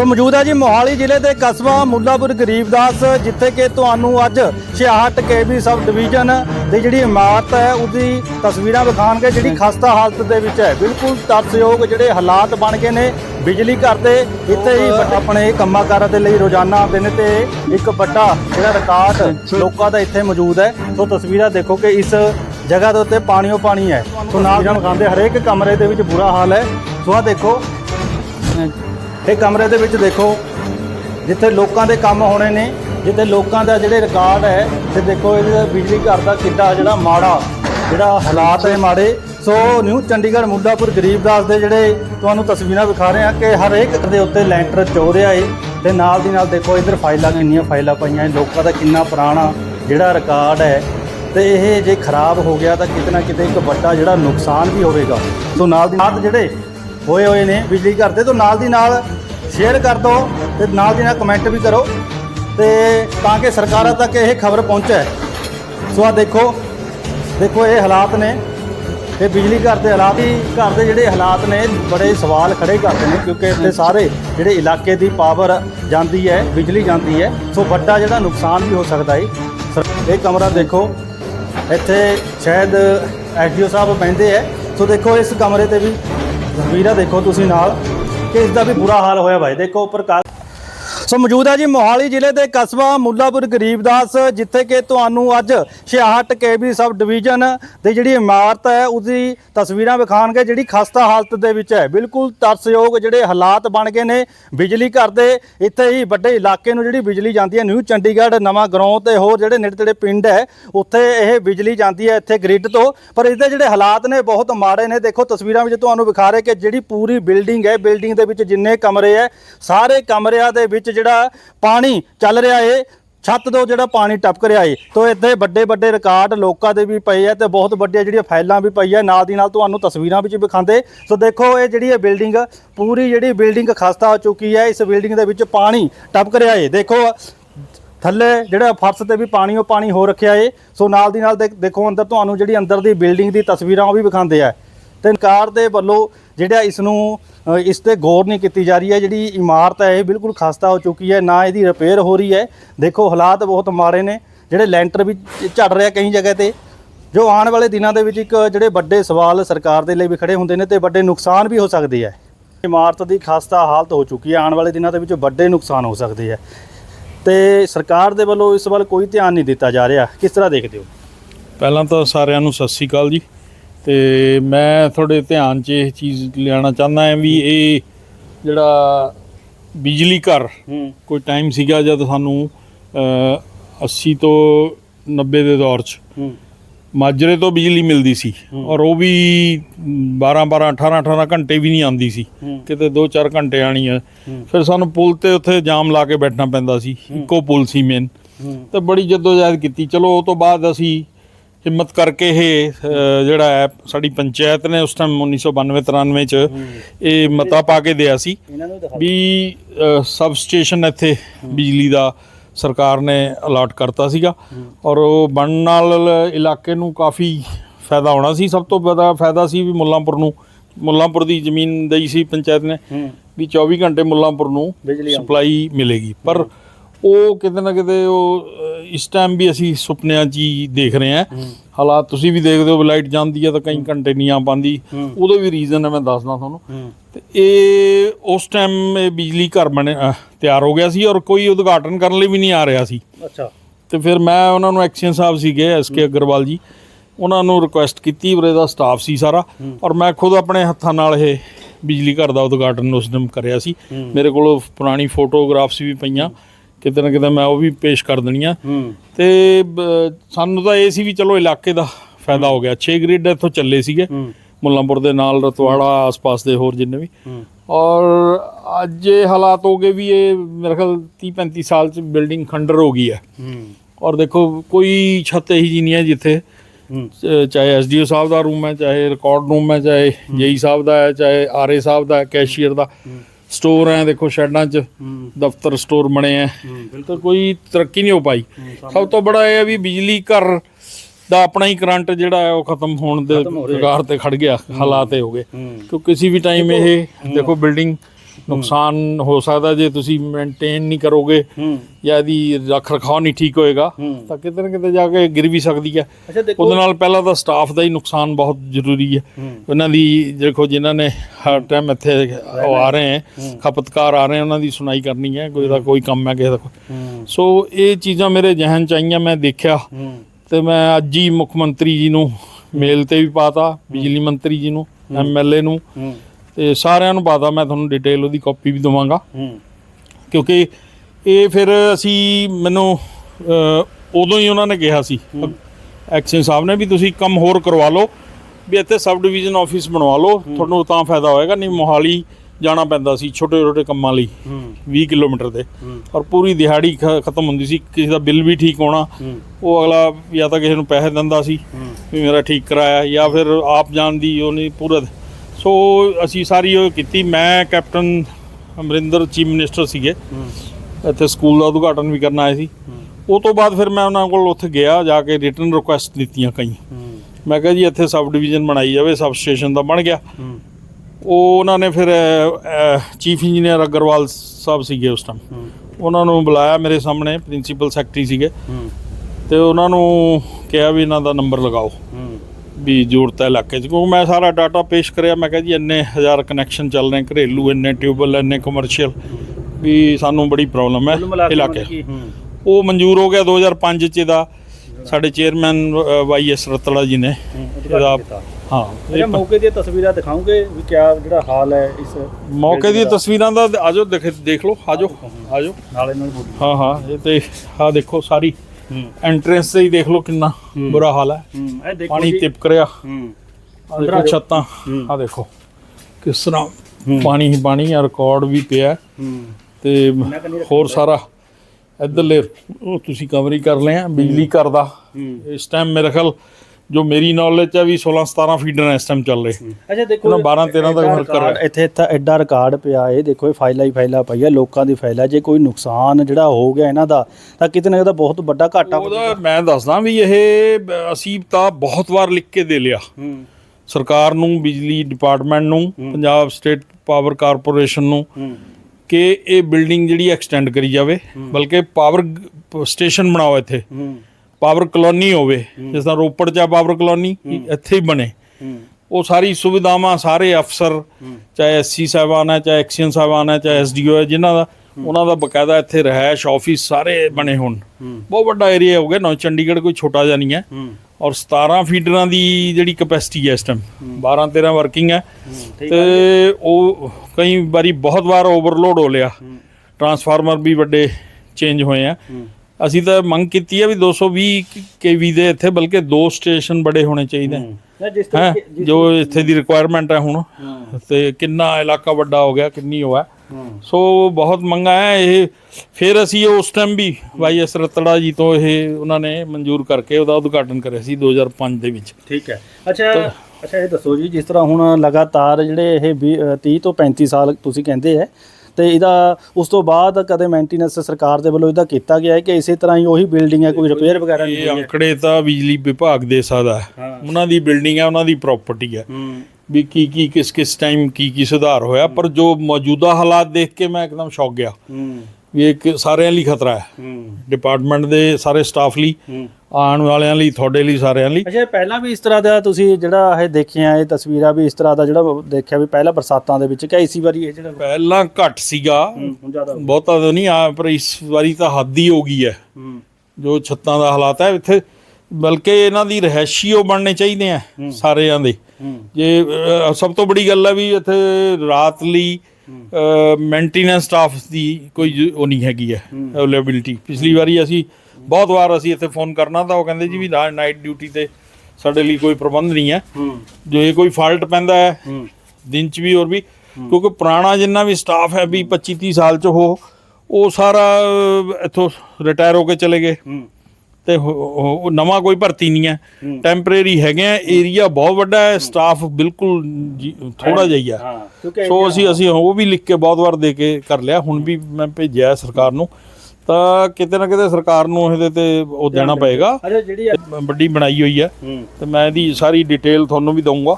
ਸੋ ਮੌਜੂਦ ਹੈ ਜੀ ਮੋਹਾਲੀ ਜ਼ਿਲ੍ਹੇ ਦੇ ਕਸਬਾ ਮੁੱਲਾਪੁਰ ਗਰੀਬਦਾਸ ਜਿੱਥੇ ਕਿ ਤੁਹਾਨੂੰ ਅੱਜ 66 ਕੇਬੀ ਸਬ ਡਿਵੀਜ਼ਨ ਦੀ ਜਿਹੜੀ ਇਮਾਰਤ ਹੈ ਉਹਦੀ ਤਸਵੀਰਾਂ ਵਿਖਾਣਗੇ ਜਿਹੜੀ ਖਸਤਾ ਹਾਲਤ ਦੇ ਵਿੱਚ ਹੈ। ਬਿਲਕੁਲ ਤਰਸਯੋਗ ਜਿਹੜੇ ਹਾਲਾਤ ਬਣ ਗਏ ਨੇ ਬਿਜਲੀ ਘਰ ਦੇ ਇੱਥੇ ਹੀ ਆਪਣੇ ਕੰਮਾਂ ਕਾਰਾਂ ਦੇ ਲਈ ਰੋਜ਼ਾਨਾ ਆਉਂਦੇ ਨੇ ਤੇ ਇੱਕ ਵੱਡਾ ਜਿਹੜਾ ਰਿਕਾਰਡ ਲੋਕਾਂ ਦਾ ਇੱਥੇ ਮੌਜੂਦ ਹੈ। ਸੋ ਤਸਵੀਰਾਂ ਦੇਖੋ ਕਿ ਇਸ ਜਗ੍ਹਾ ਦੇ ਉੱਤੇ ਪਾਣੀਓ ਪਾਣੀ ਹੈ। ਸੋ ਨਾਲ ਵਿਖਾਉਂਦੇ ਹਰੇਕ ਕਮਰੇ ਦੇ ਵਿੱਚ ਬੁਰਾ ਹਾਲ ਹੈ। ਸੋ ਆਹ ਦੇਖੋ। ਇਹ ਕਮਰੇ ਦੇ ਵਿੱਚ ਦੇਖੋ, ਜਿੱਥੇ ਲੋਕਾਂ ਦੇ ਕੰਮ ਹੋਣੇ ਨੇ, ਜਿੱਥੇ ਲੋਕਾਂ ਦਾ ਜਿਹੜੇ ਰਿਕਾਰਡ ਹੈ, ਤੇ ਦੇਖੋ ਇਹਦੇ ਬਿਜਲੀ ਘਰ ਦਾ ਕਿੱਡਾ ਜਿਹੜਾ ਮਾੜਾ, ਜਿਹੜਾ ਹਾਲਾਤ ਹੈ ਮਾੜੇ। ਸੋ ਨਿਊ ਚੰਡੀਗੜ੍ਹ ਮੁੱਲਾਪੁਰ ਗਰੀਬਦਾਸ ਦੇ ਜਿਹੜੇ ਤੁਹਾਨੂੰ ਤਸਵੀਰਾਂ ਵਿਖਾ ਰਹੇ ਹਾਂ ਕਿ ਹਰ ਇੱਕ ਦੇ ਉੱਤੇ ਲੈਂਟਰ ਚੋ ਰਿਹਾ ਏ, ਤੇ ਨਾਲ ਦੀ ਨਾਲ ਦੇਖੋ ਇਧਰ ਫਾਈਲਾਂ ਕਿੰਨੀਆਂ ਫਾਈਲਾਂ ਪਈਆਂ ਨੇ, ਲੋਕਾਂ ਦਾ ਕਿੰਨਾ ਪੁਰਾਣਾ ਜਿਹੜਾ ਰਿਕਾਰਡ ਹੈ। ਤੇ ਇਹ ਜੇ ਖਰਾਬ ਹੋ ਗਿਆ ਤਾਂ ਕਿਤੇ ਨਾ ਕਿਤੇ ਇੱਕ ਵੱਡਾ ਜਿਹੜਾ ਨੁਕਸਾਨ ਵੀ ਹੋਵੇਗਾ। ਸੋ ਨਾਲ ਦੀ ਨਾਲ ਜਿਹੜੇ ਹੋਏ ਹੋਏ ਨੇ ਬਿਜਲੀ ਘਰ ਦੇ ਤੋਂ ਨਾਲ ਦੀ ਨਾਲ ਸ਼ੇਅਰ ਕਰ ਦਿਓ ਤੇ ਨਾਲ ਦੀ ਨਾਲ ਕਮੈਂਟ ਵੀ ਕਰੋ ਤੇ ਤਾਂ ਕਿ ਸਰਕਾਰਾਂ ਤੱਕ ਇਹ ਖਬਰ ਪਹੁੰਚੇ। ਸੋ ਆ ਦੇਖੋ ਦੇਖੋ ਇਹ ਹਾਲਾਤ ਨੇ ਇਹ ਬਿਜਲੀ ਘਰ ਦੇ ਹਾਲਾਤ ਹੀ ਘਰ ਦੇ ਜਿਹੜੇ ਹਾਲਾਤ ਨੇ, ਬੜੇ ਸਵਾਲ ਖੜੇ ਕਰਦੇ ਨੇ ਕਿਉਂਕਿ ਇੱਥੇ ਸਾਰੇ ਜਿਹੜੇ ਇਲਾਕੇ ਦੀ ਪਾਵਰ ਜਾਂਦੀ ਹੈ, ਬਿਜਲੀ ਜਾਂਦੀ ਹੈ, ਸੋ ਵੱਡਾ ਜਿਹੜਾ ਨੁਕਸਾਨ ਵੀ ਹੋ ਸਕਦਾ ਹੈ। ਸਰ- ਇਹ ਕਮਰਾ ਦੇਖੋ, ਇੱਥੇ ਸ਼ਾਇਦ ਐਸਡੀਓ ਸਾਹਿਬ ਬੈੰਦੇ ਹੈ। ਸੋ ਦੇਖੋ ਇਸ ਕਮਰੇ ਤੇ ਵੀ ਤਸਵੀਰਾਂ ਦੇਖੋ ਤੁਸੀਂ ਨਾਲ, ਕਿ ਇਸ ਦਾ ਵੀ ਬੁਰਾ ਹਾਲ ਹੋਇਆ ਭਾਈ। ਦੇਖੋ ਉੱਪਰ ਕਾ ਸੋ ਮੌਜੂਦ ਹੈ ਜੀ ਮੋਹਾਲੀ ਜ਼ਿਲ੍ਹੇ ਦੇ ਕਸਬਾ ਮੁੱਲਾਪੁਰ ਗਰੀਬਦਾਸ ਜਿੱਥੇ ਕਿ ਤੁਹਾਨੂੰ ਅੱਜ 66 ਕੇਬੀ ਸਬ ਡਿਵੀਜ਼ਨ ਦੀ ਜਿਹੜੀ ਇਮਾਰਤ ਹੈ ਉਹਦੀ ਤਸਵੀਰਾਂ ਵਿਖਾਣਗੇ ਜਿਹੜੀ ਖਸਤਾ ਹਾਲਤ ਦੇ ਵਿੱਚ ਹੈ। ਬਿਲਕੁਲ ਤਰਸਯੋਗ ਜਿਹੜੇ ਹਾਲਾਤ ਬਣ ਗਏ ਨੇ ਬਿਜਲੀ ਘਰ ਦੇ। ਇੱਥੇ ਹੀ ਵੱਡੇ ਇਲਾਕੇ ਨੂੰ ਜਿਹੜੀ ਬਿਜਲੀ ਜਾਂਦੀ ਹੈ, ਨਿਊ ਚੰਡੀਗੜ੍ਹ, ਨਵਾਂ ਗਰਾਉਂ ਤੇ ਹੋਰ ਜਿਹੜੇ ਨੇੜੇ ਤੇੜੇ ਪਿੰਡ ਹੈ, ਉੱਥੇ ਇਹ ਬਿਜਲੀ ਜਾਂਦੀ ਹੈ ਇੱਥੇ ਗ੍ਰਿਡ ਤੋਂ। ਪਰ ਇਹਦੇ ਜਿਹੜੇ ਹਾਲਾਤ ਨੇ ਬਹੁਤ ਮਾੜੇ ਨੇ। ਦੇਖੋ, ਤਸਵੀਰਾਂ ਵਿੱਚ ਤੁਹਾਨੂੰ ਵਿਖਾ ਰਹੇ ਕਿ ਜਿਹੜੀ ਪੂਰੀ ਬਿਲਡਿੰਗ ਹੈ, ਬਿਲਡਿੰਗ ਦੇ ਵਿੱਚ ਜਿੰਨੇ ਕਮਰੇ ਹੈ, ਸਾਰੇ ਕਮਰਿਆਂ ਦੇ ਵਿੱਚ ਜਿਹੜਾ ਪਾਣੀ ਚੱਲ ਰਿਹਾ ਏ, ਛੱਤ ਤੋਂ ਜਿਹੜਾ ਪਾਣੀ ਟਪਕ ਰਿਹਾ ਏ। ਤੋਂ ਇੱਥੇ ਵੱਡੇ ਵੱਡੇ ਰਿਕਾਰਡ ਲੋਕਾਂ ਦੇ ਵੀ ਪਏ ਆ ਤੇ ਬਹੁਤ ਵੱਡੀਆਂ ਜਿਹੜੀਆਂ ਫਾਈਲਾਂ ਵੀ ਪਈਆਂ, ਨਾਲ ਦੀ ਨਾਲ ਤੁਹਾਨੂੰ ਤਸਵੀਰਾਂ ਵਿੱਚ ਵਿਖਾਉਂਦੇ। ਸੋ ਦੇਖੋ ਇਹ ਜਿਹੜੀ ਇਹ ਬਿਲਡਿੰਗ, ਪੂਰੀ ਜਿਹੜੀ ਬਿਲਡਿੰਗ ਖਸਤਾ ਹੋ ਚੁੱਕੀ ਹੈ, ਇਸ ਬਿਲਡਿੰਗ ਦੇ ਵਿੱਚ ਪਾਣੀ ਟਪਕ ਰਿਹਾ ਏ। ਦੇਖੋ, ਥੱਲੇ ਜਿਹੜਾ ਫਰਸ਼ ਤੇ ਵੀ ਪਾਣੀ ਉਹ ਪਾਣੀ ਹੋ ਰੱਖਿਆ ਏ। ਸੋ ਨਾਲ ਦੀ ਨਾਲ ਦੇਖ- ਦੇਖੋ ਅੰਦਰ ਤੁਹਾਨੂੰ ਜਿਹੜੀ ਅੰਦਰ ਦੀ ਬਿਲਡਿੰਗ ਦੀ ਤਸਵੀਰਾਂ ਉਹ ਵੀ ਵਿਖਾਉਂਦੇ ਆ। ਤੇ ਸਰਕਾਰ ਦੇ ਵੱਲੋਂ ਜਿਹੜਾ ਇਸ ਨੂੰ ਇਸ ਤੇ ਗੌਰ ਨਹੀਂ ਕੀਤੀ ਜਾ ਰਹੀ ਹੈ। ਜਿਹੜੀ ਇਮਾਰਤ ਹੈ, ਇਹ ਬਿਲਕੁਲ ਖਸਤਾ ਹੋ ਚੁੱਕੀ ਹੈ। ਨਾ ਇਹਦੀ ਰਿਪੇਅਰ ਹੋ ਰਹੀ ਹੈ। ਦੇਖੋ, ਹਾਲਾਤ ਬਹੁਤ ਮਾੜੇ ਨੇ। ਜਿਹੜੇ ਲੈਂਟਰ ਵੀ ਝੜ ਰਿਹਾ ਕਈ ਜਗ੍ਹਾ ਤੇ, ਜੋ ਆਉਣ ਵਾਲੇ ਦਿਨਾਂ ਦੇ ਵਿੱਚ ਇੱਕ ਜਿਹੜੇ ਵੱਡੇ ਸਵਾਲ ਸਰਕਾਰ ਦੇ ਲਈ ਵੀ ਖੜੇ ਹੁੰਦੇ ਨੇ ਤੇ ਵੱਡੇ ਨੁਕਸਾਨ ਵੀ ਹੋ ਸਕਦੇ ਹੈ। ਇਮਾਰਤ ਦੀ ਖਸਤਾ ਹਾਲਤ ਹੋ ਚੁੱਕੀ ਹੈ। ਆਉਣ ਵਾਲੇ ਦਿਨਾਂ ਦੇ ਵਿੱਚ ਵੱਡੇ ਨੁਕਸਾਨ ਹੋ ਸਕਦੇ ਹੈ। ਤੇ ਸਰਕਾਰ ਦੇ ਵੱਲੋਂ ਇਸ ਵੱਲ ਕੋਈ ਧਿਆਨ ਨਹੀਂ ਦਿੱਤਾ ਜਾ ਰਿਹਾ। ਕਿਸ ਤਰ੍ਹਾਂ ਦੇਖਦੇ ਹੋ? ਪਹਿਲਾਂ ਤਾਂ ਸਾਰਿਆਂ ਨੂੰ ਸਤਿ ਸ੍ਰੀ ਅਕਾਲ ਜੀ। ਤੇ ਮੈਂ ਤੁਹਾਡੇ ਧਿਆਨ 'ਚ ਇਹ ਚੀਜ਼ ਲਿਆਉਣਾ ਚਾਹੁੰਦਾ ਹਾਂ ਵੀ ਇਹ ਜਿਹੜਾ ਬਿਜਲੀ ਘਰ ਕੋਈ ਟਾਈਮ ਸੀਗਾ ਜਦ ਸਾਨੂੰ ਅ, 80 ਤੋਂ 90 ਦੇ ਦੌਰ 'ਚ ਮਾਜਰੇ ਤੋਂ ਬਿਜਲੀ ਮਿਲਦੀ ਸੀ ਔਰ ਉਹ ਵੀ 12 12 18 18 ਘੰਟੇ ਵੀ ਨਹੀਂ ਆਉਂਦੀ ਸੀ। ਕਿਤੇ 2-4 ਘੰਟੇ ਆਣੀ ਹੈ। ਫਿਰ ਸਾਨੂੰ ਪੁਲ ਤੇ ਉੱਥੇ ਜਾਮ ਲਾ ਕੇ ਬੈਠਣਾ ਪੈਂਦਾ ਸੀ। ਇੱਕੋ ਪੁਲ ਸੀ ਮੇਨ ਤੇ ਬੜੀ ਜਦੋਜਹਿਦ ਕੀਤੀ। ਚਲੋ ਉਹ ਤੋਂ ਬਾਅਦ ਅਸੀਂ ਹਿੰਮਤ ਕਰਕੇ ਇਹ ਅ, ਜਿਹੜਾ ਹੈ ਸਾਡੀ ਪੰਚਾਇਤ ਨੇ ਉਸ ਟਾਈਮ 1992 93 ਚ ਇਹ ਮਤਾ ਪਾ ਕੇ ਦਿਆ ਸੀ ਇਹਨਾਂ ਨੂੰ ਦਿਖਾ ਵੀ ਸਬ ਸਟੇਸ਼ਨ ਇੱਥੇ ਬਿਜਲੀ ਦਾ ਸਰਕਾਰ ਨੇ ਅਲਾਟ ਕਰਤਾ ਸੀਗਾ ਔਰ ਉਹ ਬਣਨ ਨਾਲ ਇਲਾਕੇ ਨੂੰ ਕਾਫੀ ਫਾਇਦਾ ਹੋਣਾ ਸੀ। ਸਭ ਤੋਂ ਜ਼ਿਆਦਾ ਫਾਇਦਾ ਸੀ ਵੀ ਮੁੱਲਾਂਪੁਰ ਨੂੰ ਮੁੱਲਾਂਪੁਰ ਦੀ ਜ਼ਮੀਨ ਦਈ ਸੀ ਪੰਚਾਇਤ ਨੇ ਵੀ 24 ਘੰਟੇ ਮੁੱਲਾਂਪੁਰ ਨੂੰ ਬਿਜਲੀ ਆਉਂਦੀ। ਸਪਲਾਈ ਮਿਲੇਗੀ। ਪਰ ਉਹ ਕਿਤੇ ਨਾ ਕਿਤੇ ਉਹ ਇਸ ਟਾਈਮ ਵੀ ਅਸੀਂ ਸੁਪਨਿਆਂ 'ਚ ਹੀ ਦੇਖ ਰਹੇ ਹਾਂ। ਹਾਲਾਤ ਤੁਸੀਂ ਵੀ ਦੇਖਦੇ ਹੋ ਲਾਈਟ ਜਾਂਦੀ ਹੈ ਤਾਂ ਕਈ ਘੰਟੇ ਨਹੀਂ ਆ ਪਾਉਂਦੀ। ਉਹਦਾ ਵੀ ਰੀਜ਼ਨ ਹੈ ਮੈਂ ਦੱਸਦਾ ਤੁਹਾਨੂੰ। ਤੇ ਇਹ ਉਸ ਟਾਈਮ ਇਹ ਬਿਜਲੀ ਘਰ ਬਣੇ ਤਿਆਰ ਹੋ ਗਿਆ ਸੀ ਔਰ ਕੋਈ ਉਦਘਾਟਨ ਕਰਨ ਲਈ ਵੀ ਨਹੀਂ ਆ ਰਿਹਾ ਸੀ। ਅੱਛਾ। ਤੇ ਫਿਰ ਮੈਂ ਉਹਨਾਂ ਨੂੰ ਐਕਸ਼ਨ ਸਾਹਿਬ ਸੀਗੇ ਐਸ ਕੇ ਅਗਰਵਾਲ ਜੀ। ਉਹਨਾਂ ਨੂੰ ਰਿਕੁਐਸਟ ਕੀਤੀ ਉਰੇ ਦਾ ਸਟਾਫ ਸੀ ਸਾਰਾ। ਔਰ ਮੈਂ ਖੁਦ ਆਪਣੇ ਹੱਥਾਂ ਨਾਲ ਇਹ ਬਿਜਲੀ ਘਰ ਦਾ ਉਦਘਾਟਨ ਉਸ ਦਿਨ ਕਰਿਆ ਸੀ। ਮੇਰੇ ਕੋਲ ਪੁਰਾਣੀ ਫੋਟੋਗ੍ਰਾਫਸ ਵੀ ਪਈਆਂ। ਕਿਤੇ ਨਾ ਕਿਤੇ ਮੈਂ ਉਹ ਵੀ ਪੇਸ਼ ਕਰ ਦੇਣੀਆਂ ਤੇ ਬ- ਸਾਨੂੰ ਤਾਂ ਇਹ ਸੀ ਵੀ ਚਲੋ ਇਲਾਕੇ ਦਾ ਫਾਇਦਾ ਹੋ। ਗਿਆ। 6 ਗ੍ਰਿਡ ਇੱਥੋਂ ਚੱਲੇ ਸੀਗੇ। ਮੁੱਲਾਂਪੁਰ ਦੇ ਨਾਲ ਰਤਵਾੜਾ ਆਸ-ਪਾਸ ਦੇ ਹੋਰ ਜਿੰਨੇ ਵੀ। ਔਰ ਅੱਜ ਇਹ ਹਾਲਾਤ ਹੋ ਗਏ ਵੀ ਇਹ ਮੇਰੇ ਖਿਆਲ 30 35 ਸਾਲ ਚ ਬਿਲਡਿੰਗ ਖੰਡਰ ਹੋ ਗਈ ਹੈ। ਹੂੰ। ਔਰ ਦੇਖੋ ਕੋਈ ਛੱਤ ਇਹੀ ਜੀ ਨਹੀਂ ਹੈ ਜਿੱਥੇ ਹੂੰ। ਚ- ਚਾਹੇ ਐਸਡੀਓ ਸਾਹਿਬ ਦਾ ਰੂਮ ਹੈ ਚਾਹੇ ਰਿਕਾਰਡ ਰੂਮ ਹੈ ਚਾਹੇ ਜੇਈ ਸਾਹਿਬ ਦਾ ਹੈ ਚਾਹੇ ਆਰਏ ਸਾਹਿਬ ਦਾ ਹੈ ਕੈਸ਼ੀਅਰ ਦਾ। ਸਟੋਰ ਹੈ ਦੇਖੋ ਸ਼ੈਡਾਂ 'ਚ ਦਫ਼ਤਰ ਸਟੋਰ ਬਣੇ ਹੂੰ ਤਾਂ ਕੋਈ ਤਰੱਕੀ ਨਹੀਂ ਹੋ ਪਾਈ। ਸਭ ਤੋਂ ਬੜਾ ਇਹ ਹੈ ਵੀ ਬਿਜਲੀ ਘਰ ਦਾ ਆਪਣਾ ਹੀ ਕਰੰਟ ਜਿਹੜਾ ਹੈ ਉਹ ਖਤਮ ਹੋਣ ਦੇ। ਕਗਾਰ ਤੇ ਖੜ ਗਿਆ ਹਾਲਾਤ ਇਹ ਹੋ ਗਏ। ਹੂੰ। ਕਿਉਂ ਕਿਸੇ ਵੀ ਟਾਈਮ ਇਹ ਦੇਖੋ ਬਿਲਡਿੰਗ ਨੁਕਸਾਨ ਹੋ ਸਕਦਾ ਜੇ ਤੁਸੀਂ ਮੇਨਟੇਨ ਨਹੀਂ ਕਰੋਗੇ ਜਾਂ ਇਹਦੀ ਰੱਖ ਰਖਾਅ ਨਹੀਂ ਠੀਕ ਹੋਏਗਾ। ਤਾਂ ਕਿਤੇ ਨਾ ਕਿਤੇ ਜਾ ਕੇ ਗਿਰ ਵੀ ਸਕਦੀ ਹੈ। ਉਹਦੇ ਨਾਲ ਪਹਿਲਾਂ ਤਾਂ ਸਟਾਫ ਦਾ ਹੀ ਨੁਕਸਾਨ ਬਹੁਤ ਜ਼ਰੂਰੀ ਹੈ। ਉਹਨਾਂ ਦੀ ਦੇਖੋ ਜਿਨ੍ਹਾਂ ਨੇ ਹਰ ਟਾਈਮ ਇੱਥੇ ਆ ਰਹੇ ਹੈ ਖਪਤਕਾਰ ਆ ਰਹੇ ਹੈ ਉਹਨਾਂ ਦੀ ਸੁਣਾਈ ਕਰਨੀ ਹੈ ਕੋਈ ਦਾ ਕੋਈ ਕੰਮ ਹੈ ਕਿਸੇ ਦਾ ਸੋ ਇਹ ਚੀਜ਼ਾਂ ਮੇਰੇ ਜ਼ਿਹਨ ਚ ਆਈਆਂ ਮੈਂ ਦੇਖਿਆ। ਤੇ ਮੈਂ ਅੱਜ ਹੀ ਮੁੱਖ ਮੰਤਰੀ ਜੀ ਨੂੰ ਮੇਲ ਤੇ ਵੀ ਪਾਤਾ ਬਿਜਲੀ ਮੰਤਰੀ ਜੀ ਨੂੰ ਐਮਐਲਏ ਨੂੰ। ਤੇ ਸਾਰਿਆਂ ਨੂੰ ਪਾਤਾ ਮੈਂ ਤੁਹਾਨੂੰ ਡਿਟੇਲ ਉਹਦੀ ਕਾਪੀ ਵੀ ਦਵਾਂਗਾ। ਹੂੰ। ਕਿਉਂਕਿ ਇਹ ਫਿਰ ਅਸੀਂ ਮੈਨੂੰ ਉਦੋਂ ਹੀ ਉਹਨਾਂ ਨੇ ਕਿਹਾ ਸੀ। ਐਕਸ਼ਨ ਸਾਹਿਬ ਨੇ ਵੀ ਤੁਸੀਂ ਕੰਮ ਹੋਰ ਕਰਵਾ ਲਓ ਵੀ ਇੱਥੇ ਸਬ ਡਿਵੀਜ਼ਨ ਆਫਿਸ ਬਣਵਾ ਲਓ। ਤੁਹਾਨੂੰ ਤਾਂ ਫਾਇਦਾ ਹੋਏਗਾ ਨਹੀਂ ਮੋਹਾਲੀ ਜਾਣਾ ਪੈਂਦਾ ਸੀ ਛੋਟੇ ਛੋਟੇ ਕੰਮਾਂ ਲਈ ਹੂੰ। 20 ਕਿਲੋਮੀਟਰ ਦੇ ਔਰ ਪੂਰੀ ਦਿਹਾੜੀ ਖਤਮ ਹੁੰਦੀ ਸੀ ਕਿਸੇ ਦਾ ਬਿੱਲ ਵੀ ਠੀਕ ਹੋਣਾ। ਉਹ ਅਗਲਾ ਜਾਂ ਤਾਂ ਕਿਸੇ ਨੂੰ ਪੈਸੇ ਦਿੰਦਾ ਸੀ ਵੀ ਮੇਰਾ ਠੀਕ ਕਰਾਇਆ ਜਾਂ ਫਿਰ ਆਪ ਜਾਣ ਦੀ ਉਹ ਨਹੀਂ ਪੂਰਾ ਸੋ ਅਸੀਂ ਸਾਰੀ ਉਹ ਕੀਤੀ। ਮੈਂ ਕੈਪਟਨ ਅਮਰਿੰਦਰ ਚੀਫ ਮਿਨਿਸਟਰ ਸੀਗੇ। ਇੱਥੇ ਸਕੂਲ ਦਾ ਉਦਘਾਟਨ ਵੀ ਕਰਨ ਆਏ ਸੀ। ਉਹ ਤੋਂ ਬਾਅਦ ਫਿਰ ਮੈਂ ਉਹਨਾਂ ਕੋਲ ਉੱਥੇ ਗਿਆ, ਜਾ ਕੇ ਰਿਟਰਨ ਰਿਕੁਐਸਟ ਦਿੱਤੀਆਂ ਕਈ ਮੈਂ ਕਿਹਾ ਜੀ, ਇੱਥੇ ਸਬ ਡਿਵੀਜ਼ਨ ਬਣਾਈ ਜਾਵੇ, ਸਬ ਸਟੇਸ਼ਨ ਦਾ ਬਣ ਗਿਆ। ਉਹ ਉਹਨਾਂ ਨੇ ਫਿਰ ਚੀਫ ਇੰਜੀਨੀਅਰ ਅਗਰਵਾਲ ਸਾਹਿਬ ਸੀਗੇ ਉਸ ਟਾਈਮ ਉਹਨਾਂ ਨੂੰ ਬੁਲਾਇਆ ਮੇਰੇ ਸਾਹਮਣੇ, ਪ੍ਰਿੰਸੀਪਲ ਸੈਕਟਰੀ ਸੀਗੇ। ਹੂੰ ਤੇ ਉਹਨਾਂ ਨੂੰ ਕਿਹਾ ਵੀ ਇਹਨਾਂ ਦਾ ਨੰਬਰ ਲਗਾਓ। ਵੀ ਜ਼ਰੂਰਤ ਹੈ ਇਲਾਕੇ 'ਚ ਕਿਉਂਕਿ ਮੈਂ ਸਾਰਾ ਡਾਟਾ ਪੇਸ਼ ਕਰਿਆ ਮੈਂ ਕਿਹਾ ਜੀ ਇੰਨੇ ਹਜ਼ਾਰ ਕਨੈਕਸ਼ਨ ਚੱਲ ਰਹੇ ਘਰੇਲੂ ਇੰਨੇ ਟਿਊਬਲ ਇੰਨੇ ਕਮਰਸ਼ੀਅਲ ਵੀ ਸਾਨੂੰ ਬੜੀ ਪ੍ਰੋਬਲਮ ਹੈ ਇਲਾਕੇ ਉਹ ਮਨਜ਼ੂਰ ਹੋ ਗਿਆ 2005 ਚ ਇਹਦਾ ਸਾਡੇ ਚੇਅਰਮੈਨ ਵਾਈ ਐਸ ਰਤੜਾ ਜੀ ਨੇ ਇਹਦਾ ਹਾਂ ਇਹ ਮੌਕੇ ਦੀਆਂ ਤਸਵੀਰਾਂ ਦਿਖਾਉਂਗੇ ਵੀ ਕਿਆ ਜਿਹੜਾ ਹਾਲ ਹੈ ਇਸ ਮੌਕੇ ਦੀ? ਤਸਵੀਰਾਂ ਦਾ ਆਜੋ ਦੇਖ ਲਓ ਆਜੋ ਆਜੋ ਨਾਲੇ ਨਾਲ ਹਾਂ ਹਾਂ ਇਹ ਤੇ ਆ ਦੇਖੋ ਸਾਰੀ ਐਂਟਰੈਂਸ ਤੇ ਹੀ ਦੇਖ ਲਓ ਕਿੰਨਾ ਬੁਰਾ ਹਾਲ ਹੈ। ਹੂੰ ਇਹ ਦੇਖੋ ਪਾਣੀ ਜੀ। ਤਿਪਕ ਰਿਹਾ ਦੇਖੋ ਛੱਤਾਂ। ਆ ਦੇਖੋ ਕਿਸ ਤਰ੍ਹਾਂ ਪਾਣੀ ਹੀ ਪਾਣੀ ਆ ਰਿਕਾਰਡ ਵੀ ਪਿਆ ਤੇ ਹੋਰ ਸਾਰਾ ਇੱਧਰਲੇ ਉਹ ਤੁਸੀਂ ਕਵਰ ਕਰ ਲਿਆ ਬਿਜਲੀ ਘਰ ਦਾ। ਹੂੰ। ਇਸ ਟਾਈਮ ਮੇਰੇ ਖਿਆਲ ਜੋ ਮੇਰੀ ਨੌਲੇਜ ਆ ਵੀ 16 17 ਫੀਡਰ ਇਸ ਟਾਈਮ ਚੱਲ ਰਹੇ। ਅੱਛਾ ਦੇਖੋ ਉਹਨਾਂ 12 13 ਦਾ ਫ਼ਰਕ ਕਰ ਰਿਹਾ। ਇੱਥੇ ਇੱਥੇ ਐਡਾ ਰਿਕਾਰਡ ਪਿਆ ਏ ਦੇਖੋ ਇਹ ਫਾਈਲਾਂ ਹੀ ਫਾਈਲਾਂ ਪਈਆ ਲੋਕਾਂ ਦੀ ਫਾਈਲਾਂ ਜੇ ਕੋਈ ਨੁਕਸਾਨ ਜਿਹੜਾ ਹੋ ਗਿਆ ਇਹਨਾਂ ਦਾ ਤਾਂ ਕਿਤੇ ਨਾ ਕਿਤੇ ਬਹੁਤ ਵੱਡਾ ਘਾਟਾ ਉਹਦਾ ਮੈਂ ਦੱਸਦਾ ਵੀ ਇਹ ਅਸੀਂ ਤਾਂ ਬਹੁਤ ਵਾਰ ਲਿਖ ਕੇ ਦੇ ਲਿਆ। ਹੂੰ। ਸਰਕਾਰ ਨੂੰ ਬਿਜਲੀ ਡਿਪਾਰਟਮੈਂਟ ਨੂੰ ਪੰਜਾਬ ਸਟੇਟ ਪਾਵਰ ਕਾਰਪੋਰੇਸ਼ਨ ਨੂੰ ਹੂੰ। ਕਿ ਇਹ ਬਿਲਡਿੰਗ ਜਿਹੜੀ ਐਕਸਟੈਂਡ ਕਰੀ ਜਾਵੇ। ਬਲਕਿ ਪਾਵਰ ਸਟੇਸ਼ਨ ਬਣਾਓ ਇੱਥੇ। ਹੂੰ। ਪਾਵਰ ਕਲੋਨੀ ਹੋਵੇ ਜਿਸ ਤਰ੍ਹਾਂ ਰੋਪੜ 'ਚ ਆ ਪਾਵਰ ਕਲੋਨੀ ਇੱਥੇ ਹੀ ਬਣੇ। ਉਹ ਸਾਰੀ ਸੁਵਿਧਾਵਾਂ ਸਾਰੇ ਅਫਸਰ ਚਾਹੇ ਐਸਸੀ ਸਾਹਿਬਾਨ ਹੈ ਚਾਹੇ ਐਕਸ਼ਨ ਸਾਹਿਬਾਨ ਹੈ ਚਾਹੇ ਐਸਡੀਓ ਹੈ ਜਿਨ੍ਹਾਂ ਦਾ ਉਹਨਾਂ ਦਾ ਬਕਾਇਦਾ ਇੱਥੇ ਰਹਿائش ਆਫਿਸ ਸਾਰੇ ਬਣੇ ਹੋਣ। ਬਹੁਤ ਵੱਡਾ ਏਰੀਆ ਹੋ ਗਿਆ ਨਾ ਚੰਡੀਗੜ੍ਹ ਕੋਈ ਛੋਟਾ ਜਿਹਾ ਨਹੀਂ ਹੈ। ਔਰ 17 ਫੀਡਰਾਂ ਦੀ ਜਿਹੜੀ ਕਪੈਸਿਟੀ ਹੈ ਇਸ ਟਾਈਮ 12 13 ਵਰਕਿੰਗ ਹੈ। ਤੇ ਉਹ ਕਈ ਵਾਰੀ ਬਹੁਤ ਵਾਰ ਓਵਰਲੋਡ ਹੋ ਲਿਆ। ਟਰਾਂਸਫਾਰਮਰ ਵੀ ਵੱਡੇ ਚੇਂਜ ਹੋਏ ਆ। ਅਸੀਂ ਤਾਂ ਮੰਗ ਕੀਤੀ ਹੈ ਵੀ 220 ਕੇਵੀ ਦੇ ਇੱਥੇ ਬਲਕਿ ਦੋ ਸਟੇਸ਼ਨ ਬੜੇ ਹੋਣੇ ਚਾਹੀਦੇ। ਹੈ। ਜੋ ਇੱਥੇ ਦੀ ਰਿਕੁਆਇਰਮੈਂਟ ਹੈ ਹੁਣ। ਤੇ ਕਿੰਨਾ ਇਲਾਕਾ ਵੱਡਾ ਹੋ ਗਿਆ ਕਿੰਨੀ ਹੋਇਆ ਸੋ ਬਹੁਤ ਮੰਗਾ ਹੈ ਇਹ ਫਿਰ ਅਸੀਂ ਉਸ ਟਾਈਮ ਵੀ ਵਾਈ ਐਸ ਰਤੜਾ ਜੀ ਤੋਂ ਇਹ ਉਹਨਾਂ ਨੇ ਮਨਜ਼ੂਰ ਕਰਕੇ ਉਹਦਾ ਉਦਘਾਟਨ ਕਰਿਆ ਸੀ 2005 ਦੇ ਵਿੱਚ। ਠੀਕ ਹੈ। ਅੱਛਾ ਅੱਛਾ ਇਹ ਦੱਸੋ ਜੀ ਜਿਸ ਤਰ੍ਹਾਂ ਹੁਣ ਲਗਾਤਾਰ ਜਿਹੜੇ ਇਹ ਵੀਹ- ਅ, 30 ਤੋਂ 35 ਸਾਲ ਤੁਸੀਂ ਕਹਿੰਦੇ ਹੈ ਤੇ ਇਹਦਾ ਉਸ ਤੋਂ ਬਾਅਦ ਕਦੇ ਮੇਨਟੇਨੈਂਸ ਸਰਕਾਰ ਦੇ ਵੱਲੋਂ ਇਹਦਾ ਕੀਤਾ ਗਿਆ ਹੈ ਕਿ ਇਸੇ ਤਰ੍ਹਾਂ ਹੀ ਉਹੀ ਬਿਲਡਿੰਗ ਹੈ ਕੋਈ ਰਿਪੇਅਰ ਵਗੈਰਾ ਨਹੀਂ ਇਹ ਅੰਕੜੇ ਤਾਂ ਬਿਜਲੀ ਵਿਭਾਗ ਦੇ ਸਕਦਾ ਹੈ ਹਾਂ। ਉਹਨਾਂ ਦੀ ਬਿਲਡਿੰਗ ਹੈ ਉਹਨਾਂ ਦੀ ਪ੍ਰਾਪਰਟੀ ਹੈ ਹੂੰ। ਵੀ ਕੀ ਕੀ ਕਿਸ ਕਿਸ ਟਾਈਮ ਕੀ ਕੀ ਸੁਧਾਰ ਹੋਇਆ? ਪਰ ਜੋ ਮੌਜੂਦਾ ਹਾਲਾਤ ਦੇਖ ਕੇ ਮੈਂ ਇੱਕਦਮ ਸ਼ੌਕ ਗਿਆ। ਹੂੰ। ਵੀ ਇੱਕ ਸਾਰਿਆਂ ਲਈ ਖਤਰਾ ਹੈ। ਡਿਪਾਰਟਮੈਂਟ ਦੇ ਸਾਰੇ ਸਟਾਫ ਲਈ ਆਉਣ ਵਾਲਿਆਂ ਲਈ ਤੁਹਾਡੇ ਲਈ ਸਾਰਿਆਂ ਲਈ। ਅੱਛਾ ਪਹਿਲਾਂ ਵੀ ਇਸ ਤਰ੍ਹਾਂ ਦਾ ਤੁਸੀਂ ਜਿਹੜਾ ਇਹ ਦੇਖਿਆ ਇਹ ਤਸਵੀਰਾਂ ਵੀ ਇਸ ਤਰ੍ਹਾਂ ਦਾ ਜਿਹੜਾ ਦੇਖਿਆ ਵੀ ਪਹਿਲਾਂ ਬਰਸਾਤਾਂ ਦੇ ਵਿੱਚ ਕਿ ਇਸੀ ਵਾਰੀ ਇਹ ਜਿਹੜਾ ਪਹਿਲਾਂ ਘੱਟ ਸੀਗਾ। ਬਹੁਤਾ ਤਾਂ ਨਹੀਂ ਆ ਪਰ ਇਸ ਵਾਰੀ ਤਾਂ ਹੱਦ ਹੀ ਹੋ ਗਈ ਹੈ। ਜੋ ਛੱਤਾਂ ਦਾ ਹਾਲਾਤ ਹੈ ਇੱਥੇ ਬਲਕਿ ਇਹਨਾਂ ਦੀ ਰਹਿਸ਼ੀ ਉਹ ਬਣਨੇ ਚਾਹੀਦੇ ਆ ਸਾਰਿਆਂ ਦੇ। ਜੇ ਸਭ ਤੋਂ ਬੜੀ ਗੱਲ ਹੈ ਵੀ ਇੱਥੇ ਰਾਤ ਲਈ ਮੇਨਟੇਨੈਂਸ ਸਟਾਫ ਦੀ ਕੋਈ ਉਹ ਨਹੀਂ ਹੈਗੀ ਹੈ ਅਵੇਲੇਬਿਲਟੀ ਪਿਛਲੀ ਵਾਰੀ ਅਸੀਂ ਬਹੁਤ ਵਾਰ ਅਸੀਂ ਇੱਥੇ ਫੋਨ ਕਰਨਾ ਤਾਂ ਉਹ ਕਹਿੰਦੇ ਜੀ ਵੀ ਨਾਈਟ ਡਿਊਟੀ ਤੇ ਸਾਡੇ ਲਈ ਕੋਈ ਪ੍ਰਬੰਧ ਨਹੀਂ ਹੈ। ਹੂੰ। ਜੇ ਕੋਈ ਫਾਲਟ ਪੈਂਦਾ ਹੈ ਹੂੰ। ਦਿਨ ਚ ਵੀ ਹੋਰ ਵੀ ਕਿਉਂਕਿ ਪੁਰਾਣਾ ਜਿੰਨਾ ਵੀ ਸਟਾਫ ਹੈ ਵੀ 25 30 ਸਾਲ ਚ ਉਹ ਉਹ ਸਾਰਾ ਇੱਥੋਂ ਰਿਟਾਇਰ ਹੋ ਕੇ ਚਲੇ ਗਏ। ਹੂੰ। ਤੇ ਉਹ ਨਵਾਂ ਕੋਈ ਭਰਤੀ ਨਹੀਂ ਹੈ। ਟੈਂਪਰੇਰੀ ਹੈਗੇ ਆ ਏਰੀਆ ਬਹੁਤ ਵੱਡਾ ਹੈ ਸਟਾਫ ਬਿਲਕੁਲ ਥੋੜਾ ਜਿਹਾ ਹੀ ਸੋ ਅਸੀਂ ਅਸੀਂ ਉਹ ਵੀ ਲਿਖ ਕੇ ਬਹੁਤ ਵਾਰ ਦੇ ਕੇ ਕਰ ਲਿਆ ਹੁਣ ਵੀ ਮੈਂ ਭੇਜਿਆ ਸਰਕਾਰ ਨੂੰ। ਤਾਂ ਕਿਤੇ ਨਾ ਕਿਤੇ ਸਰਕਾਰ ਨੂੰ ਇਹਦੇ ਤੇ ਉਹ ਦੇਣਾ ਪਏਗਾ। ਵੱਡੀ ਬਣਾਈ ਹੋਈ ਹੈ। ਤੇ ਮੈਂ ਇਹਦੀ ਸਾਰੀ ਡਿਟੇਲ ਤੁਹਾਨੂੰ ਵੀ ਦਊਂਗਾ।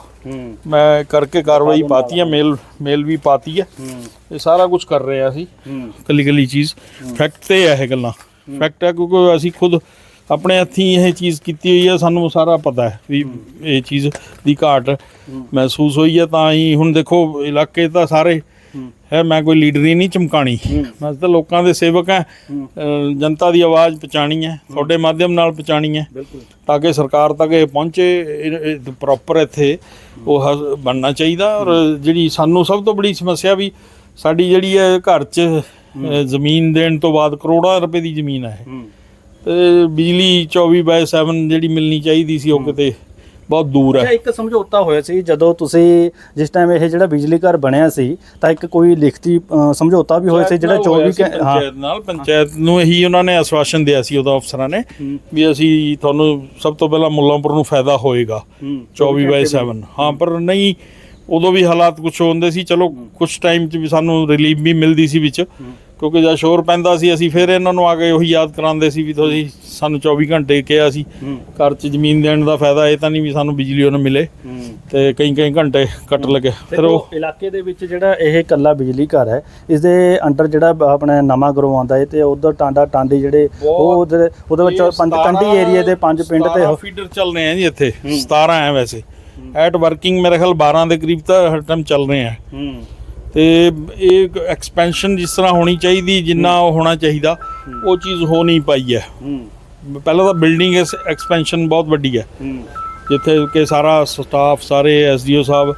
ਮੈਂ ਕਰਕੇ ਕਾਰਵਾਈ ਪਾਤੀ ਹੈ ਮੇਲ ਮੇਲ ਵੀ ਪਾਤੀ ਹੈ। ਇਹ ਸਾਰਾ ਕੁਝ ਕਰ ਰਹੇ ਆ ਅਸੀਂ। ਕੱਲੀ ਕੱਲੀ ਚੀਜ਼। ਫੈਕਟ ਤੇ ਹੈ ਇਹ ਗੱਲਾਂ। ਫੈਕਟ ਹੈ ਕਿਉਂਕਿ ਅਸੀਂ ਖੁਦ ਆਪਣੇ ਹੱਥੀਂ ਇਹ ਚੀਜ਼ ਕੀਤੀ ਹੋਈ ਹੈ ਸਾਨੂੰ ਸਾਰਾ ਪਤਾ ਹੈ ਵੀ ਇਹ ਚੀਜ਼ ਦੀ ਘਾਟ ਮਹਿਸੂਸ ਹੋਈ ਹੈ ਤਾਂ ਹੀ ਹੁਣ ਦੇਖੋ ਇਲਾਕੇ ਤਾਂ ਸਾਰੇ ਹੈ ਮੈਂ ਕੋਈ ਲੀਡਰ ਹੀ ਨਹੀਂ ਚਮਕਾਣੀ। ਮੈਂ ਤਾਂ ਲੋਕਾਂ ਦੇ ਸੇਵਕ ਹਾਂ। ਜਨਤਾ ਦੀ ਆਵਾਜ਼ ਪਹੁੰਚਾਣੀ ਹੈ ਤੁਹਾਡੇ ਮਾਧਿਅਮ ਨਾਲ ਪਹੁੰਚਾਣੀ ਹੈ ਤਾਂ ਕਿ ਸਰਕਾਰ ਤੱਕ ਇਹ ਪਹੁੰਚੇ ਪ੍ਰੋਪਰ ਇੱਥੇ ਉਹ ਬਣਨਾ ਚਾਹੀਦਾ ਔਰ ਜਿਹੜੀ ਸਾਨੂੰ ਸਭ ਤੋਂ ਬੜੀ ਸਮੱਸਿਆ ਵੀ ਸਾਡੀ ਜਿਹੜੀ ਹੈ ਘਰ 'ਚ ਜ਼ਮੀਨ ਦੇਣ ਤੋਂ ਬਾਅਦ ਕਰੋੜਾਂ ਰੁਪਏ ਦੀ ਜ਼ਮੀਨ ਹੂੰ। ਤੇ ਬਿਜਲੀ 24/7 ਜਿਹੜੀ ਮਿਲਣੀ ਚਾਹੀਦੀ ਸੀ ਉਹ ਕਿਤੇ ਬਹੁਤ ਦੂਰ ਹੈ। ਇੱਕ ਸਮਝੌਤਾ ਹੋਇਆ ਸੀ ਜਦੋਂ ਤੁਸੀਂ ਜਿਸ ਟਾਈਮ ਇਹ ਜਿਹੜਾ ਬਿਜਲੀ ਘਰ ਬਣਿਆ ਸੀ ਤਾਂ ਇੱਕ ਕੋਈ ਲਿਖਤੀ ਸਮਝੌਤਾ ਵੀ ਹੋਇਆ ਸੀ ਜਿਹੜਾ 24 ਘੰ- ਹਾਂ। ਪੰਚਾਇਤ ਨਾਲ ਪੰਚਾਇਤ ਨੂੰ ਇਹੀ ਉਹਨਾਂ ਨੇ ਆਸ਼ਵਾਸਨ ਦਿਆ ਸੀ ਉਹਦਾ ਅਫਸਰਾਂ ਨੇ ਵੀ ਅਸੀਂ ਤੁਹਾਨੂੰ ਸਭ ਤੋਂ ਪਹਿਲਾਂ ਮੁੱਲਾਂਪੁਰ ਨੂੰ ਫਾਇਦਾ ਹੋਏਗਾ ਹੂੰ 24/7 ਹਾਂ ਪਰ ਨਹੀਂ ਉਦੋਂ ਵੀ ਹਾਲਾਤ ਕੁਝ ਹੁੰਦੇ ਸੀ ਚਲੋ ਕੁਝ ਟਾਈਮ 'ਚ ਵੀ ਸਾਨੂੰ ਰਿਲੀਫ ਵੀ ਮਿਲਦੀ ਸੀ ਵਿੱਚ। ਕਿਉਂਕਿ ਜਦ ਸ਼ੋਰ ਪੈਂਦਾ ਸੀ ਅਸੀਂ ਫਿਰ ਇਹਨਾਂ ਨੂੰ ਆ ਕੇ ਉਹੀ ਯਾਦ ਕਰਾਉਂਦੇ ਸੀ ਵੀ ਤੁਸੀਂ ਸਾਨੂੰ 24 ਘੰਟੇ ਕਿਹਾ ਸੀ ਘਰ 'ਚ ਜ਼ਮੀਨ ਦੇਣ ਦਾ ਫਾਇਦਾ ਇਹ ਤਾਂ ਨਹੀਂ ਵੀ ਸਾਨੂੰ ਬਿਜਲੀ ਉਹਨਾਂ ਮਿਲੇ ਤੇ ਕਈ ਕਈ ਘੰਟੇ ਕੱਟ ਲਗੇ। ਫਿਰ ਉਹ ਇਲਾਕੇ ਦੇ ਵਿੱਚ ਜਿਹੜਾ ਇਹ ਇਕੱਲਾ ਬਿਜਲੀ ਘਰ ਹੈ ਇਸ ਦੇ ਅੰਡਰ ਜਿਹੜਾ ਆਪਣਾ ਨਵਾਂ ਗਰੋ ਆਉਂਦਾ ਹੈ ਤੇ ਉਧਰ ਟਾਂਡਾ ਟਾਂਡੀ ਜਿਹੜੇ ਉਹ ਉਹਦੇ ਉਹਦੇ ਵਿੱਚ ਪੰਜ ਕੰਢੀ ਏਰੀਆ ਦੇ ਪੰਜ ਪਿੰਡ ਤੇ ਫੀਡਰ ਚੱਲ ਰਹੇ ਆ ਜੀ ਇੱਥੇ 17 ਹੈ ਵੈਸੇ। ਐਟ ਵਰਕਿੰਗ ਮੇਰੇ ਖਿਆਲ 12 ਦੇ ਕਰੀਬ ਤਾਂ ਹਰ ਟਾਈਮ ਚੱਲ ਰਹੇ ਆ। ਹੂੰ। ਤੇ ਇਹ ਐਕਸਪੈਂਸ਼ਨ ਜਿਸ ਤਰ੍ਹਾਂ ਹੋਣੀ ਚਾਹੀਦੀ ਜਿੰਨਾ ਹੋਣਾ ਚਾਹੀਦਾ ਉਹ ਚੀਜ਼ ਹੋ ਨਹੀਂ ਪਾਈ ਹੈ। ਪਹਿਲਾਂ ਤਾਂ ਬਿਲਡਿੰਗ ਐਕਸਪੈਂਸ਼ਨ ਬਹੁਤ ਵੱਡੀ ਹੈ। ਜਿੱਥੇ ਕਿ ਸਾਰਾ ਸਟਾਫ ਸਾਰੇ ਐਸਡੀਓ ਸਾਹਿਬ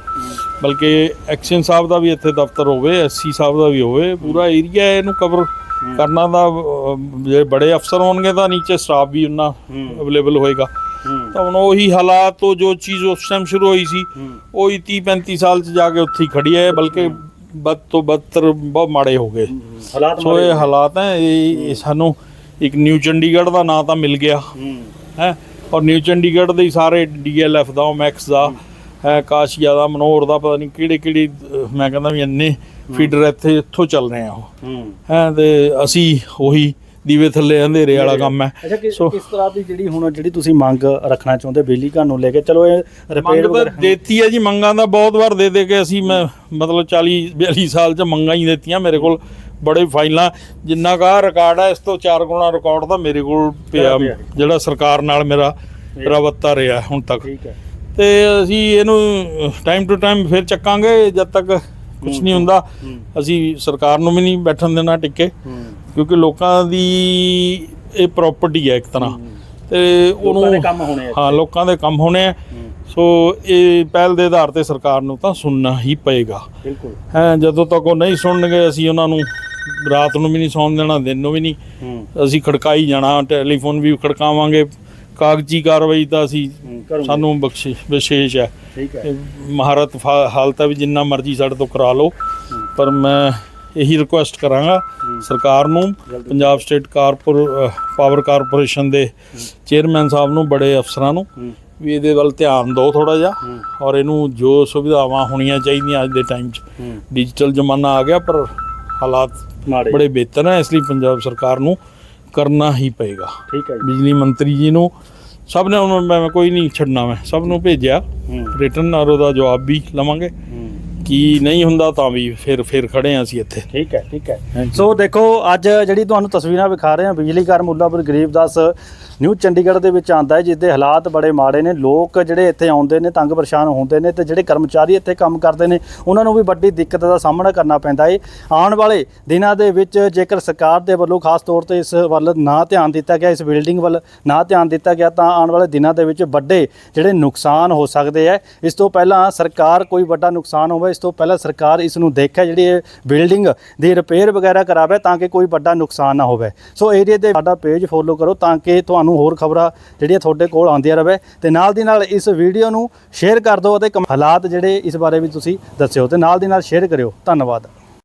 ਬਲਕਿ ਐਕਸ਼ਨ ਸਾਹਿਬ ਦਾ ਵੀ ਇੱਥੇ ਦਫ਼ਤਰ ਹੋਵੇ ਐਸਸੀ ਸਾਹਿਬ ਦਾ ਵੀ ਹੋਵੇ ਪੂਰਾ ਏਰੀਆ ਇਹਨੂੰ ਕਵਰ ਕਰਨਾ ਦਾ ਜੇ ਬੜੇ ਅਫਸਰ ਹੋਣਗੇ ਤਾਂ ਨੀਚੇ ਸਟਾਫ ਵੀ ਉਹਨਾਂ। ਅਵੇਲੇਬਲ ਹੋਏਗਾ। ਤਾਂ ਹੁਣ ਉਹੀ ਹਾਲਾਤ ਤੋਂ ਜੋ ਚੀਜ਼ ਉਸ ਟਾਈਮ ਸ਼ੁਰੂ ਹੋਈ ਸੀ ਉਹੀ 30 35 ਸਾਲ ਚ ਜਾ ਕੇ ਉੱਥੇ ਖੜੀ ਹੈ ਬਲਕਿ ਬਦ ਤੋਂ ਬਦਤਰ ਬਹੁਤ ਮਾੜੇ ਹੋ ਗਏ। ਹਾਲਾਤ ਸੋ ਇਹ ਹਾਲਾਤ ਹੈ ਇਹ ਸਾਨੂੰ ਇੱਕ ਨਿਊ ਚੰਡੀਗੜ੍ਹ ਦਾ ਨਾਂ ਤਾਂ ਮਿਲ ਗਿਆ। ਹੂੰ। ਔਰ ਨਿਊ ਚੰਡੀਗੜ੍ਹ ਦੇ ਸਾਰੇ ਡੀਐਲਐਫ ਦਾ ਮੈਕਸ ਦਾ ਹੈ। ਕਾਸ਼ੀਆ ਦਾ ਮਨੋਹਰ ਦਾ ਪਤਾ ਨਹੀਂ ਕਿਹੜੇ ਕਿਹੜੇ ਮੈਂ ਕਹਿੰਦਾ ਵੀ ਇੰਨੇ ਫੀਡਰ ਇੱਥੇ ਇੱਥੋਂ ਚੱਲ ਰਹੇ ਆ ਉਹ। ਹੈ ਤੇ ਅਸੀਂ ਉਹੀ ਦੀਵੇ ਥੱਲੇ ਅੰਧੇਰੇ ਵਾਲਾ ਕੰਮ ਹੈ। ਸੋ- ਕਿਸ ਤਰ੍ਹਾਂ ਦੀ ਜਿਹੜੀ ਹੁਣ ਜਿਹੜੀ ਤੁਸੀਂ ਮੰਗ ਰੱਖਣਾ ਚਾਹੁੰਦੇ ਬਿਜਲੀ ਘਰ ਨੂੰ ਲੈ ਕੇ ਚਲੋ ਇਹ ਰਿਪੇਅਰ ਮੰਗ ਦੇਤੀ ਹੈ ਜੀ ਮੰਗਾਂ ਦਾ ਬਹੁਤ ਵਾਰ ਦੇ ਦੇ ਕੇ ਅਸੀਂ ਮੈਂ ਮਤਲਬ 40 42 ਸਾਲ ਚ ਮੰਗਾਂ ਹੀ ਦਿੱਤੀਆਂ ਮੇਰੇ ਕੋਲ ਬੜੇ ਫਾਈਲਾਂ। ਜਿੰਨਾ ਕਾ ਰਿਕਾਰਡ ਹੈ ਇਸ ਤੋਂ ਚਾਰ ਗੁਣਾ ਰਿਕਾਰਡ ਤਾਂ ਮੇਰੇ ਕੋਲ ਪਿਆ ਪਿਆ। ਜਿਹੜਾ ਸਰਕਾਰ ਨਾਲ ਮੇਰਾ ਰਵੱਤਾ ਰਿਹਾ ਹੁਣ ਤੱਕ। ਠੀਕ ਹੈ। ਤੇ ਅਸੀਂ ਇਹਨੂੰ ਟਾਈਮ ਟੂ ਟਾਈਮ ਫਿਰ ਚੱਕਾਂਗੇ ਜਦ ਤੱਕ ਕੁਝ ਨਹੀਂ ਹੁੰਦਾ। ਅਸੀਂ ਸਰਕਾਰ ਨੂੰ ਵੀ ਨਹੀਂ ਬੈਠਣ ਦੇਣਾ ਟਿੱਕੇ। ਹੂੰ। ਕਿਉਂਕਿ ਲੋਕਾਂ ਦੀ ਇਹ ਪ੍ਰਾਪਰਟੀ ਹੈ ਇੱਕ ਤਰ੍ਹਾਂ। ਤੇ ਉਹਨੂੰ ਕੰਮ ਹੋਣੇ ਆ ਹਾਂ ਲੋਕਾਂ ਦੇ ਕੰਮ ਹੋਣੇ ਆ। ਸੋ ਇਹ ਪਹਿਲ ਦੇ ਆਧਾਰ ਤੇ ਸਰਕਾਰ ਨੂੰ ਤਾਂ ਸੁਣਨਾ ਹੀ ਪਏਗਾ। ਬਿਲਕੁਲ। ਹੈ ਜਦੋਂ ਤੱਕ ਉਹ ਨਹੀਂ ਸੁਣਨਗੇ ਅਸੀਂ ਉਹਨਾਂ ਨੂੰ ਰਾਤ ਨੂੰ ਵੀ ਨਹੀਂ ਸੌਣ ਦੇਣਾ ਦਿਨ ਨੂੰ ਵੀ ਨਹੀਂ। ਅਸੀਂ ਖੜਕਾਈ ਜਾਣਾ ਟੈਲੀਫੋਨ ਵੀ ਖੜਕਾਵਾਂਗੇ। ਕਾਗਜ਼ੀ ਕਾਰਵਾਈ ਤਾਂ ਅਸੀਂ। ਸਾਨੂੰ ਬਖਸ਼ਿਸ਼ ਵਿਸ਼ੇਸ਼ ਹੈ। ਠੀਕ ਹੈ। ਮਹਾਰਤ ਹਾਲਤ ਹੈ ਵੀ ਜਿੰਨਾ ਮਰਜ਼ੀ ਸਾਡੇ ਤੋਂ ਕਰਾ ਲਓ। ਪਰ ਮੈਂ ਇਹੀ ਰਿਕੁਐਸਟ ਕਰਾਂਗਾ ਸਰਕਾਰ ਨੂੰ ਪੰਜਾਬ ਸਟੇਟ ਕਾਰਪੋਰ ਪਾਵਰ ਕਾਰਪੋਰੇਸ਼ਨ ਦੇ ਚੇਅਰਮੈਨ ਸਾਹਿਬ ਨੂੰ ਬੜੇ ਅਫਸਰਾਂ ਨੂੰ ਵੀ ਇਹਦੇ ਵੱਲ ਧਿਆਨ ਦਿਓ ਥੋੜਾ ਜਿਹਾ ਔਰ ਇਹਨੂੰ ਜੋ ਸੁਵਿਧਾਵਾਂ ਹੋਣੀਆਂ ਚਾਹੀਦੀਆਂ ਅੱਜ ਦੇ ਟਾਈਮ 'ਚ। ਡਿਜੀਟਲ ਜ਼ਮਾਨਾ ਆ ਗਿਆ ਪਰ ਹਾਲਾਤ ਮਾੜੇ। ਬੜੇ ਬਿਹਤਰ ਹੈ ਇਸ ਲਈ ਪੰਜਾਬ ਸਰਕਾਰ ਨੂੰ ਕਰਨਾ ਹੀ ਪਏਗਾ। ਠੀਕ ਹੈ ਬਿਜਲੀ ਮੰਤਰੀ ਜੀ ਨੂੰ ਸਭ ਨੇ ਉਹਨੂੰ ਮੈਂ ਕੋਈ ਨਹੀਂ ਛੱਡਣਾ ਮੈਂ ਸਭ ਨੂੰ ਭੇਜਿਆ। ਰਿਟਰਨ ਔਰ ਉਹਦਾ ਜਵਾਬ ਵੀ ਲਵਾਂਗੇ। ਕੀ ਨਹੀਂ ਹੁੰਦਾ ਤਾਂ ਵੀ ਫਿਰ ਫਿਰ ਖੜੇ ਹਾਂ ਅਸੀਂ ਇੱਥੇ ਠੀਕ ਹੈ ਠੀਕ ਹੈ। ਸੋ ਦੇਖੋ ਅੱਜ ਜਿਹੜੀ ਤੁਹਾਨੂੰ ਤਸਵੀਰਾਂ ਵਿਖਾ ਰਹੇ ਹਾਂ ਬਿਜਲੀ ਘਰ ਮੁੱਲਾਪੁਰ ਗਰੀਬਦਾਸ ਨਿਊ ਚੰਡੀਗੜ੍ਹ ਦੇ ਵਿੱਚ ਆਂਦਾ ਹੈ ਜਿਸ ਦੇ ਹਾਲਾਤ ਬੜੇ ਮਾੜੇ ਨੇ। ਲੋਕ ਜਿਹੜੇ ਇੱਥੇ ਆਉਂਦੇ ਨੇ, ਤੰਗ ਪਰੇਸ਼ਾਨ ਹੁੰਦੇ ਨੇ ਤੇ ਜਿਹੜੇ ਕਰਮਚਾਰੀ ਇੱਥੇ ਕੰਮ ਕਰਦੇ ਨੇ, ਉਹਨਾਂ ਨੂੰ ਵੀ ਵੱਡੀ ਦਿੱਕਤ ਦਾ ਸਾਹਮਣਾ ਕਰਨਾ ਪੈਂਦਾ ਹੈ। ਆਉਣ ਵਾਲੇ ਦਿਨਾਂ ਦੇ ਵਿੱਚ ਜੇਕਰ ਸਰਕਾਰ ਦੇ ਵੱਲੋਂ ਖਾਸ ਤੌਰ ਤੇ ਇਸ ਵੱਲ ਨਾ ਧਿਆਨ ਦਿੱਤਾ ਗਿਆ, ਇਸ ਬਿਲਡਿੰਗ ਵੱਲ ਨਾ ਧਿਆਨ ਦਿੱਤਾ ਗਿਆ, ਤਾਂ ਆਉਣ ਵਾਲੇ ਦਿਨਾਂ ਦੇ ਵਿੱਚ ਵੱਡੇ ਜਿਹੜੇ ਨੁਕਸਾਨ ਹੋ ਸਕਦੇ ਹੈ। ਇਸ ਤੋਂ ਪਹਿਲਾਂ ਸਰਕਾਰ ਕੋਈ ਵੱਡਾ ਨੁਕਸਾਨ ਹੋਵੇ, ਇਸ ਤੋਂ ਪਹਿਲਾਂ ਸਰਕਾਰ ਇਸ ਨੂੰ ਦੇਖੇ, ਜਿਹੜੀ ਇਹ ਬਿਲਡਿੰਗ ਦੀ ਰਿਪੇਅਰ ਵਗੈਰਾ ਕਰਾਵੇ ਤਾਂ ਕਿ ਕੋਈ ਵੱਡਾ ਨੁਕਸਾਨ ਨਾ ਹੋਵੇ। ਸੋ ਏਰੀਆ ਦੇ ਸਾਡਾ ਪੇਜ ਫੋਲੋ ਕਰੋ ਤਾਂ ਕਿ ਤੁਹਾਨੂੰ ਤੁਹਾਨੂੰ ਹੋਰ ਖਬਰਾਂ ਜਿਹੜੀਆਂ ਤੁਹਾਡੇ ਕੋਲ ਆਉਂਦੀਆਂ ਰਵੇ ਤੇ ਨਾਲ ਦੀ ਨਾਲ ਇਸ ਵੀਡੀਓ ਨੂੰ ਸ਼ੇਅਰ ਕਰ ਦਿਓ ਅਤੇ ਹਾਲਾਤ ਜਿਹੜੇ ਇਸ ਬਾਰੇ ਵੀ ਤੁਸੀਂ ਦੱਸਿਓ ਤੇ ਨਾਲ ਦੀ ਨਾਲ ਸ਼ੇਅਰ ਕਰਿਓ। ਧੰਨਵਾਦ।